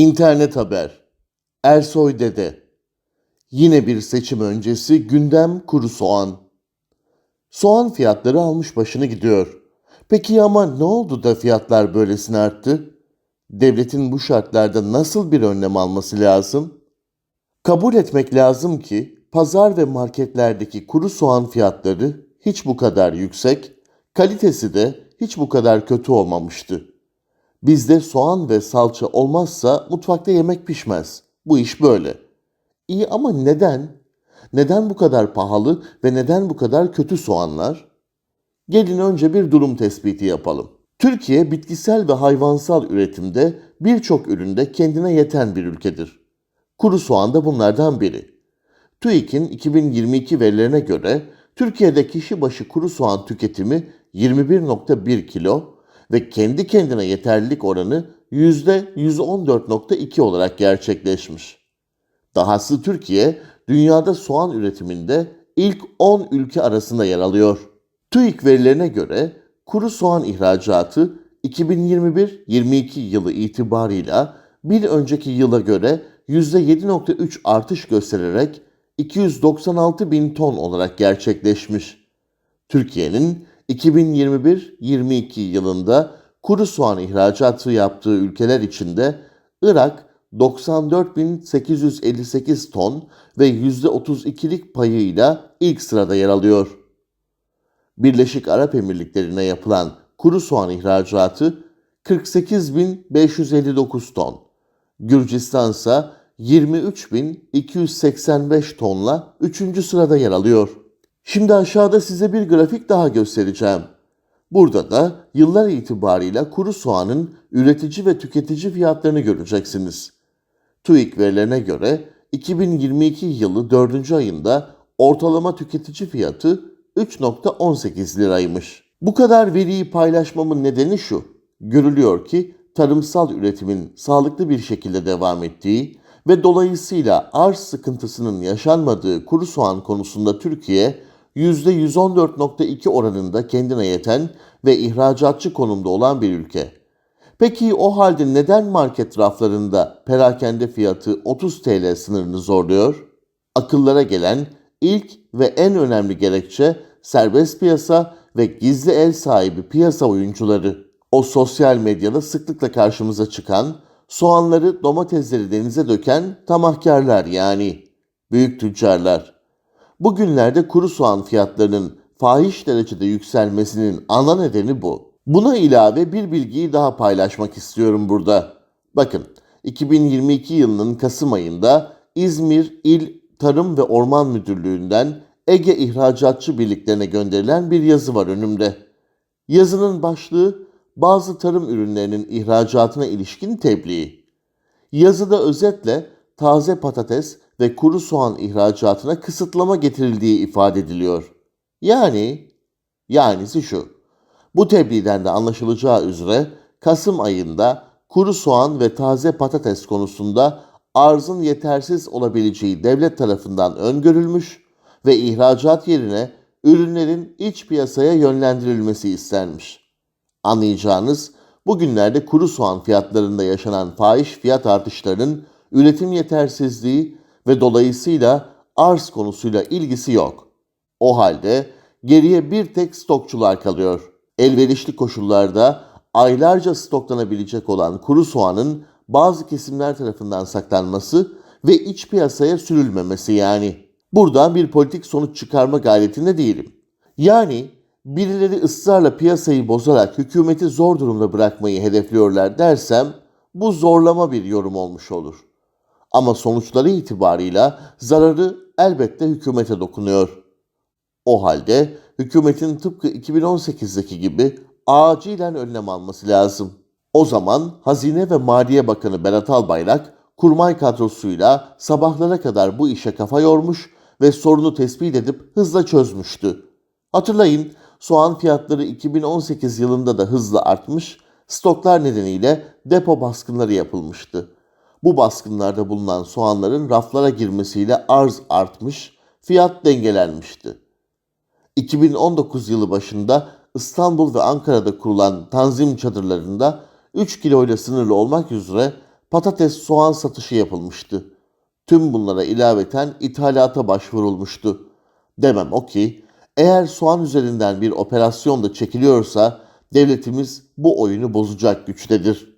İnternet haber. Ersoy Dede. Yine bir seçim öncesi gündem kuru soğan. Soğan fiyatları almış başını gidiyor. Peki ama ne oldu da fiyatlar böylesine arttı? Devletin bu şartlarda nasıl bir önlem alması lazım? Kabul etmek lazım ki pazar ve marketlerdeki kuru soğan fiyatları hiç bu kadar yüksek, kalitesi de hiç bu kadar kötü olmamıştı. Bizde soğan ve salça olmazsa mutfakta yemek pişmez. Bu iş böyle. İyi ama neden? Neden bu kadar pahalı ve neden bu kadar kötü soğanlar? Gelin önce bir durum tespiti yapalım. Türkiye bitkisel ve hayvansal üretimde birçok üründe kendine yeten bir ülkedir. Kuru soğan da bunlardan biri. TÜİK'in 2022 verilerine göre Türkiye'de kişi başı kuru soğan tüketimi 21.1 kilo ve kendi kendine yeterlilik oranı %114.2 olarak gerçekleşmiş. Dahası Türkiye dünyada soğan üretiminde ilk 10 ülke arasında yer alıyor. TÜİK verilerine göre kuru soğan ihracatı 2021-22 yılı itibarıyla bir önceki yıla göre %7.3 artış göstererek 296 bin ton olarak gerçekleşmiş. Türkiye'nin 2021-22 yılında kuru soğan ihracatı yaptığı ülkeler içinde Irak 94.858 ton ve %32'lik payıyla ilk sırada yer alıyor. Birleşik Arap Emirlikleri'ne yapılan kuru soğan ihracatı 48.559 ton. Gürcistan ise 23.285 tonla 3. sırada yer alıyor. Şimdi aşağıda size bir grafik daha göstereceğim. Burada da yıllar itibarıyla kuru soğanın üretici ve tüketici fiyatlarını göreceksiniz. TÜİK verilerine göre 2022 yılı 4. ayında ortalama tüketici fiyatı 3.18 liraymış. Bu kadar veriyi paylaşmamın nedeni şu. Görülüyor ki tarımsal üretimin sağlıklı bir şekilde devam ettiği ve dolayısıyla arz sıkıntısının yaşanmadığı kuru soğan konusunda Türkiye %114.2 oranında kendine yeten ve ihracatçı konumda olan bir ülke. Peki o halde neden market raflarında perakende fiyatı 30 TL sınırını zorluyor? Akıllara gelen ilk ve en önemli gerekçe serbest piyasa ve gizli el sahibi piyasa oyuncuları. O sosyal medyada sıklıkla karşımıza çıkan, soğanları, domatesleri denize döken tamahkarlar yani büyük tüccarlar. Bugünlerde kuru soğan fiyatlarının fahiş derecede yükselmesinin ana nedeni bu. Buna ilave bir bilgiyi daha paylaşmak istiyorum burada. Bakın 2022 yılının Kasım ayında İzmir İl Tarım ve Orman Müdürlüğü'nden Ege İhracatçı Birliklerine gönderilen bir yazı var önümde. Yazının başlığı bazı tarım ürünlerinin ihracatına ilişkin tebliğ. Yazıda özetle taze patates ve kuru soğan ihracatına kısıtlama getirildiği ifade ediliyor. Yani, yanisi şu. Bu tebliğden de anlaşılacağı üzere Kasım ayında kuru soğan ve taze patates konusunda arzın yetersiz olabileceği devlet tarafından öngörülmüş ve ihracat yerine ürünlerin iç piyasaya yönlendirilmesi istenmiş. Anlayacağınız bugünlerde kuru soğan fiyatlarında yaşanan fahiş fiyat artışlarının üretim yetersizliği ve dolayısıyla arz konusuyla ilgisi yok. O halde geriye bir tek stokçular kalıyor. Elverişli koşullarda aylarca stoklanabilecek olan kuru soğanın bazı kesimler tarafından saklanması ve iç piyasaya sürülmemesi yani. Buradan bir politik sonuç çıkarma gayretinde değilim. Yani birileri ısrarla piyasayı bozarak hükümeti zor durumda bırakmayı hedefliyorlar dersem bu zorlama bir yorum olmuş olur. Ama sonuçları itibarıyla zararı elbette hükümete dokunuyor. O halde hükümetin tıpkı 2018'deki gibi acilen önlem alması lazım. O zaman Hazine ve Maliye Bakanı Berat Albayrak kurmay kadrosuyla sabahlara kadar bu işe kafa yormuş ve sorunu tespit edip hızla çözmüştü. Hatırlayın soğan fiyatları 2018 yılında da hızla artmış, stoklar nedeniyle depo baskınları yapılmıştı. Bu baskınlarda bulunan soğanların raflara girmesiyle arz artmış, fiyat dengelenmişti. 2019 yılı başında İstanbul ve Ankara'da kurulan tanzim çadırlarında 3 kilo ile sınırlı olmak üzere patates, soğan satışı yapılmıştı. Tüm bunlara ilaveten ithalata başvurulmuştu. Demem o ki eğer soğan üzerinden bir operasyon da çekiliyorsa devletimiz bu oyunu bozacak güçtedir.